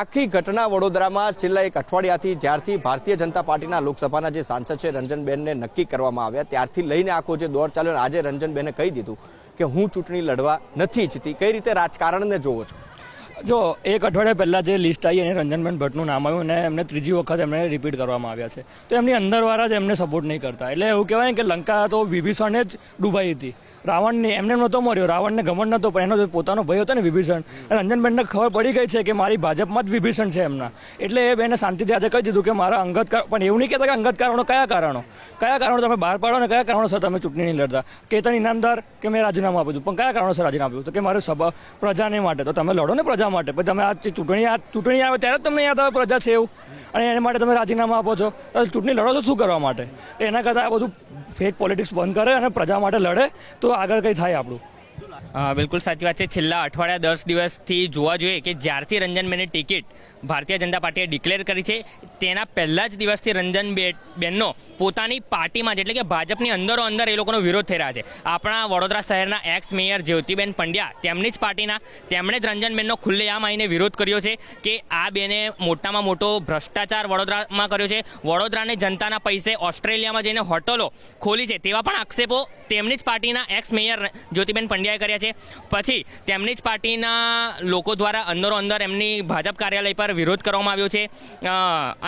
આખી ઘટના વડોદરામાં છેલ્લા એક અઠવાડિયાથી જ્યારથી ભારતીય જનતા પાર્ટીના લોકસભાના જે સાંસદ છે રંજનબેનને નક્કી કરવામાં આવ્યા, ત્યારથી લઈને આખો જે દોર ચાલ્યો આજે રંજનબેને કહી દીધું કે હું ચૂંટણી લડવા નથી ઈચ્છતી. કઈ રીતે રાજકારણને જોવો છો? જો, એક અઠવાડિયા પહેલાં જે લિસ્ટ આવી અને રંજનબેન ભટ્ટનું નામ આવ્યું અને એમને ત્રીજી વખત એમને રિપીટ કરવામાં આવ્યા છે. તો એમની અંદરવાળા જ એમને સપોર્ટ નહીં કરતા. એટલે એવું કહેવાય કે લંકા તો વિભીષણે જ ડૂબાઈ હતી. રાવણને એમને નહોતો મર્યો રાવણને ઘમંડ નહોતો, પણ એનો જે પોતાનો ભય હતો ને વિભીષણ રંજનબેનને ખબર પડી ગઈ છે કે મારી ભાજપમાં જ વિભીષણ છે એમના. એટલે એ બેને શાંતિથી આજે કહી દીધું કે મારા અંગત પણ એવું નહીં કહેતા કે અંગત કારણો કયા કારણો? કયા કારણો તમે બહાર પાડો ને કયા કારણોસર તમે ચૂંટણી નહીં લડતા? કેતન ઇનામદાર કે મેં રાજીનામું આપ્યું હતું પણ કયા કારણોસર રાજીનામું આપ્યું? તો કે મારે સભા, પ્રજાને માટે. તો તમે લડો ને પ્રજા માટે. તમે આ ચૂંટણી આ ચૂંટણી આવે ત્યારે જ તમને યાદ આવે પ્રજા છે એવું. અને એના માટે તમે રાજીનામા આપો છો. તો ચૂંટણી લડો તો શું કરવા માટે? એના કરતાં આ બધું ફેક પોલિટિક્સ બંધ કરે અને પ્રજા માટે લડે તો આગળ કંઈ થાય આપણું? બિલકુલ સાચી વાત છે. છેલ્લા અઠવાડિયા દસ દિવસથી જોવા જોઈએ કે જ્યારથી રંજનબેનની ટિકિટ ભારતીય જનતા પાર્ટીએ ડિક્લેર કરી છે, તેના પહેલા જ દિવસથી રંજન બેનનો પોતાની પાર્ટીમાં જ એટલે કે ભાજપની અંદરો અંદર એ લોકોનો વિરોધ થઈ રહ્યા છે. આપણા વડોદરા શહેરના એક્સ મેયર જ્યોતિબેન પંડ્યા તેમની જ પાર્ટીના, તેમણે જ રંજનબેનનો ખુલ્લેઆમ આવીને વિરોધ કર્યો છે કે આ બેને મોટામાં મોટો ભ્રષ્ટાચાર વડોદરામાં કર્યો છે. વડોદરાની જનતાના પૈસે ઓસ્ટ્રેલિયામાં જઈને હોટલો ખોલી છે તેવા પણ આક્ષેપો તેમની જ પાર્ટીના એક્સ મેયર જ્યોતિબેન પંડ્યાએ કર્યા છે. પછી તેમની જ પાર્ટીના લોકો દ્વારા અંદરો અંદર એમની ભાજપ કાર્યાલય પર વિરોધ કરવામાં આવ્યો છે.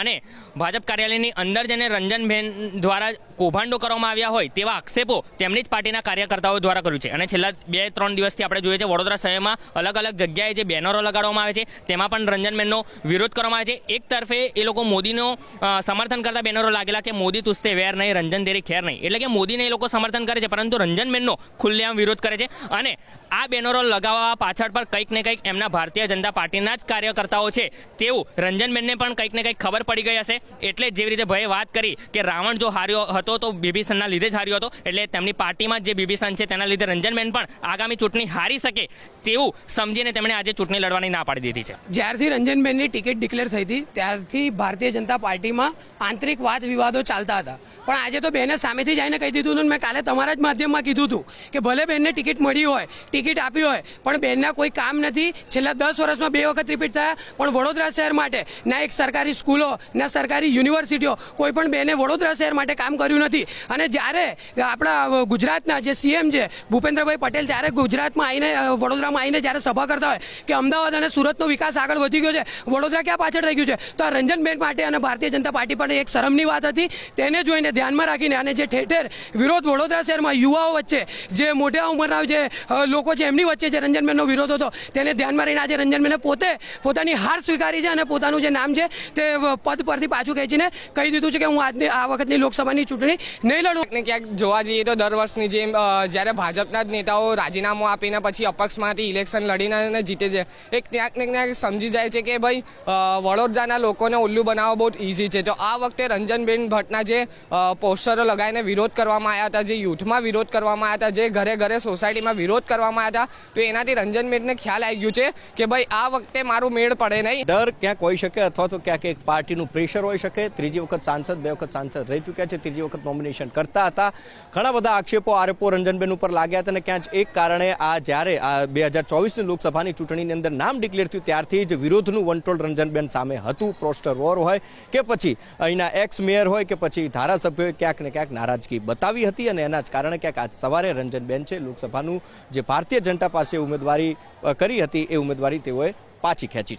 અને ભાજપ કાર્યાલયની અંદર જેને રંજનબેન દ્વારા કૌભાંડો કરવામાં આવ્યા હોય તેવા આક્ષેપો તેમની જ પાર્ટીના કાર્યકર્તાઓ દ્વારા કર્યું છે. અને છેલ્લા બે, ત્રણ દિવસથી આપણે જોઈએ છે, વડોદરા શહેરમાં અલગ અલગ જગ્યાએ જે બેનરો લગાડવામાં આવે છે, તેમાં પણ રંજનબેનનો વિરોધ કરવામાં આવે છે. એક તરફે એ લોકો મોદીનો સમર્થન કરતા બેનરો લાગેલા કે મોદી તુસ્સે વેર નહીં, રંજન દેરી ખેર નહીં. એટલે કે મોદીને એ લોકો સમર્થન કરે છે, પરંતુ રંજનબેનનો ખુલ્લેઆમ વિરોધ કરે છે. અને આ બેનરો લગાવવા પાછળ પર કંઈક ને કંઈક એમના ભારતીય જનતા પાર્ટીના જ કાર્યકર્તાઓ છે. તેવું રંજનબેનને પણ કંઈક ને કંઈક ખબર પડી ગઈ હશે. એટલે જેવી રીતે ભયે વાત કરી કે રાવણ જો હાર્યો હતો તો બિભીષણના લીધે જ હાર્યો હતો. એટલે તેમની પાર્ટીમાં જે બિભીષણ છે તેના લીધે રંજનબેન પણ આગામી ચૂંટણી હારી શકે તેવું સમજીને તેમણે આજે ચૂંટણી લડવાની ના પાડી દીધી છે. જ્યારથી રંજનબેનની ટિકિટ ડિક્લેર થઈ હતી, ત્યારથી ભારતીય જનતા પાર્ટીમાં આંતરિક વાદ વિવાદો ચાલતા હતા. પણ આજે તો બેને સામેથી જઈને કહી દીધું હતું મેં કાલે તમારા જ માધ્યમમાં કીધું હતું કે ભલે બેનને ટિકિટ મળી હોય, ટિકિટ આપી હોય, પણ બેનના કોઈ કામ નથી. છેલ્લા દસ વર્ષમાં બે વખત રિપીટ થયા, પણ વડોદરા શહેર માટે, ના એક સરકારી સ્કૂલો, ના સરકારી યુનિવર્સિટીઓ, કોઈ પણ બેને વડોદરા શહેર માટે કામ કર્યું નથી. અને જ્યારે આપણા ગુજરાતના જે સીએમ છે, ભૂપેન્દ્રભાઈ પટેલ, ત્યારે ગુજરાતમાં આવીને વડોદરામાં આવીને જ્યારે સભા કરતા હોય કે અમદાવાદ અને સુરતનો વિકાસ આગળ વધી ગયો છે, વડોદરા ક્યાં પાછળ રહી ગયું છે? તો આ રંજનબેન માટે અને ભારતીય જનતા પાર્ટી પર એક શરમની વાત હતી. તેને જોઈને ધ્યાનમાં રાખીને અને જે ઠેર વિરોધ વડોદરા શહેરમાં યુવાઓ વચ્ચે, જે મોટા ઉંમરના જે લોકો છે એમની વચ્ચે જે રંજનબેનનો વિરોધ હતો, તેને ધ્યાનમાં રહીને આજે રંજનબેને પોતે પોતાની હાર સ્વીકારી છે અને પોતાનું જે નામ છે તે પદ પરથી પાછું ખેંચીને કહી દીધું છે કે હું આજની, આ વખતની લોકસભાની ચૂંટણી નહીં લડું. ક્યાંક જોવા જઈએ તો દર વર્ષની જેમ જ્યારે ભાજપના જ નેતાઓ રાજીનામું આપીને પછી અપક્ષમાંથી ઇલેક્શન લડીને અને જીતે છે એ ક્યાંક ને ક્યાંક સમજી જાય છે કે ભાઈ વડોદરાના લોકોને ઉલ્લુ બનાવવા બહુ ઇઝી છે. તો આ વખતે રંજનબેન ભટ્ટના જે પોસ્ટરો લગાવીને વિરોધ કરવામાં આવ્યા હતા, જે યુથમાં વિરોધ કરવામાં આવ્યા હતા, જે ઘરે ઘરે સોસાયટીમાં વિરોધ કરવામાં આવ્યા હતા. તો એનાથી રંજનબેનને ખ્યાલ આવી ગયું છે કે ભાઈ, આ વખતે મારું મેળ પડે નહીં. ડર ક્યાંક હોઈ શકે અથવા તો ક્યાંક એક પાર્ટીનું પ્રેશર હોઈ શકે. ત્રીજી વખત સાંસદ, બે વખત સાંસદ રહી ચૂક્યા છે. ત્રીજી વખત નોમિનેશન કરતા હતા. ઘણા બધા આક્ષેપો આરોપો રંજનબેન ઉપર લાગ્યા હતા અને ક્યાંક એક કારણે આ જ્યારે આ બે હજાર ચોવીસની લોકસભાની ચૂંટણીની અંદર નામ ડિક્લેર થયું, ત્યારથી જ વિરોધનું વંટોળ રંજનબેન સામે હતું. પોસ્ટર વોર હોય કે પછી અહીંના એક્સ મેયર હોય કે પછી ધારાસભ્યોએ ક્યાંક ને ક્યાંક નારાજગી બતાવી હતી અને એના જ કારણે ક્યાંક આજ સવારે રંજનબેન છે લોકસભાનું જે ભારતીય જનતા પાસે ઉમેદવારી કરી હતી એ ઉમેદવારી તેઓએ પાછી ખેંચી છે.